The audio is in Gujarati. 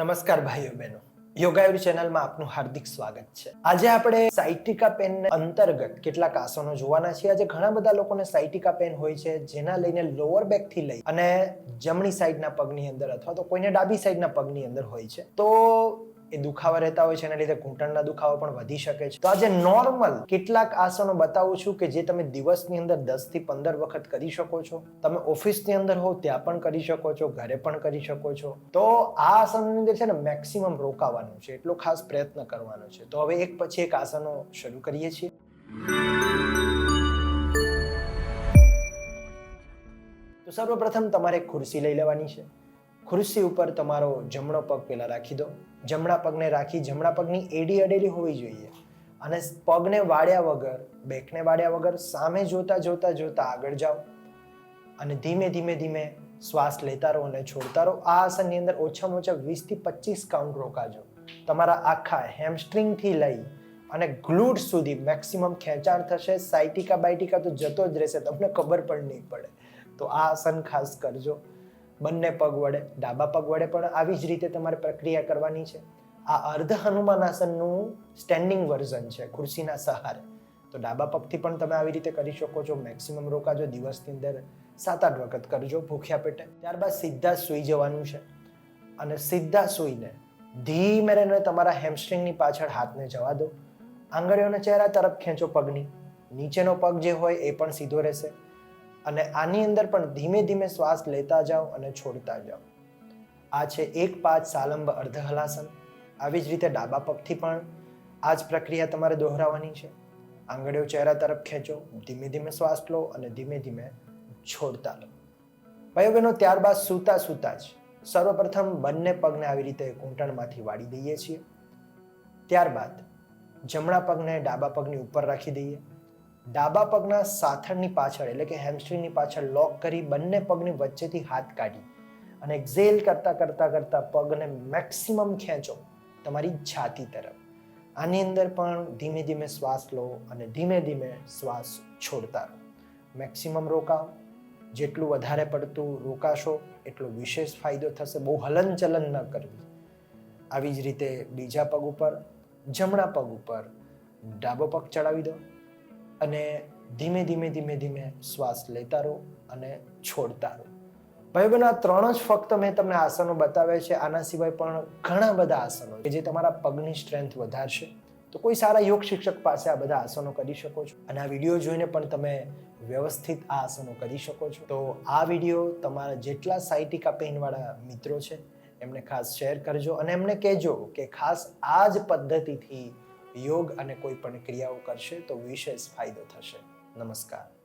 નમસ્કાર ભાઈઓ બહેનો. યોગાયુર ચેનલમાં આપનું હાર્દિક સ્વાગત છે. આજે આપણે સાઇટિકા પેન અંતર્ગત કેટલાક આસનો જોવાના છીએ. આજે ઘણા બધા લોકોને સાઇટિકા પેન હોય છે, જેના લઈને લોઅર બેકથી લઈ અને જમણી સાઈડના પગની અંદર અથવા તો કોઈને ડાબી સાઈડના પગની અંદર હોય છે. તો એ દુખાવા રહેતા હોય છે, એના લીધે ઘૂંટણના દુખાવા પણ વધી શકે છે. તો આજે નોર્મલ કેટલાક આસનો બતાવું છું કે જે તમે દિવસની અંદર દસથી પંદર વખત કરી શકો છો. તમે ઓફિસની અંદર હો ત્યાં પણ કરી શકો છો, ઘરે પણ કરી શકો છો. તો આ આસનની અંદર છે ને મેક્સિમમ રોકાવાનું છે, એટલો ખાસ પ્રયત્ન કરવાનો છે. તો હવે એક પછી એક આસનો શરૂ કરીએ છીએ. તો સર્વપ્રથમ તમારે ખુરશી લઈ લેવાની છે. ખુરશી ઉપર તમારો જમણો પગ પહેલાં રાખી દો. જમણા પગને રાખી, જમણા પગની એડી અડેલી હોવી જોઈએ. અને પગને વાળ્યા વગર, બેકને વાળ્યા વગર, સામે જોતા જોતા જોતા આગળ જાઓ. અને ધીમે ધીમે ધીમે શ્વાસ લેતા રહો અને છોડતા રહો. આ આસનની અંદર ઓછામાં ઓછા વીસથી પચીસ કાઉન્ટ રોકાજો. તમારા આખા હેમસ્ટ્રિંગથી લઈ અને ગ્લુટ સુધી મેક્સિમમ ખેંચાણ થશે. સાઇટિકા બાયટિકા તો જતો જ રહેશે. તમને ખબર પણ નહીં પડે. તો આ આસન ખાસ કરજો. બંને પગ વડે, ડાબા પગ વડે પણ આવી જ રીતે તમારે પ્રક્રિયા કરવાની છે. આ અર્ધ હનુમાન આસનનું સ્ટેન્ડિંગ વર્ઝન છે, ખુરશીના સહારે. તો ડાબા પગથી પણ તમે આવી રીતે કરી શકો છો. મેક્સિમમ રોકાજો, દિવસની અંદર સાત આઠ વખત કરજો ભૂખ્યા પેટે. ત્યારબાદ સીધા સૂઈ જવાનું છે. અને સીધા સૂઈને ધીમે રહીને તમારા હેમસ્ટ્રિંગની પાછળ હાથને જવા દો. આંગળીઓને ચહેરા તરફ ખેંચો પગની. નીચેનો પગ જે હોય એ પણ સીધો રહેશે. અને આની અંદર પણ ધીમે ધીમે શ્વાસ લેતા જાઓ અને છોડતા જાઓ. આ છે એક પાંચ સાલંબ અર્ધ હલાસન આવી જ રીતે ડાબા પગથી પણ આ જ પ્રક્રિયા તમારે દોહરાવવાની છે. આંગળીઓ ચહેરા તરફ ખેંચો, ધીમે ધીમે શ્વાસ લો અને ધીમે ધીમે છોડતા લો. ભાઈઓ બહેનો ત્યારબાદ સૂતા સૂતા જ સર્વપ્રથમ બંને પગને આવી રીતે ઘૂંટણમાંથી વાળી દઈએ છીએ. ત્યારબાદ જમણા પગને ડાબા પગની ઉપર રાખી દઈએ. ડાબા પગના સાથળની પાછળ, એટલે કે હેમસ્ટ્રિંગની પાછળ લોક કરી બંને પગની વચ્ચેથી હાથ કાઢી અને એક્ઝેલ કરતાં કરતાં કરતાં પગને મેક્સિમમ ખેંચો તમારી છાતી તરફ. આની અંદર પણ ધીમે ધીમે શ્વાસ લો અને ધીમે ધીમે શ્વાસ છોડતા રહો. મેક્સિમમ રોકાવ. જેટલું વધારે પડતું રોકાશો, એટલો વિશેષ ફાયદો થશે. બહુ હલનચલન ન કરવી. આવી જ રીતે બીજા પગ ઉપર, જમણા પગ ઉપર ડાબો પગ ચડાવી દો. અને ધીમે ધીમે ધીમે ધીમે શ્વાસ લેતા રહો અને છોડતા રહો. ભાઈ બહેન આ ત્રણ જ ફક્ત મેં તમને આસનો બતાવ્યા છે. આના સિવાય પણ ઘણા બધા આસનો કે જે તમારા પગની સ્ટ્રેન્થ વધારશે. તો કોઈ સારા યોગ શિક્ષક પાસે આ બધા આસનો કરી શકો છો. અને આ વીડિયો જોઈને પણ તમે વ્યવસ્થિત આ આસનો કરી શકો છો. તો આ વીડિયો તમારા જેટલા સાયટિકા પેઇનવાળા મિત્રો છે, એમને ખાસ શેર કરજો અને એમને કહેજો કે ખાસ આ જ પદ્ધતિથી યોગ અને કોઈ પણ ક્રિયાઓ કરશે તો વિશેષ ફાયદો થશે. નમસ્કાર.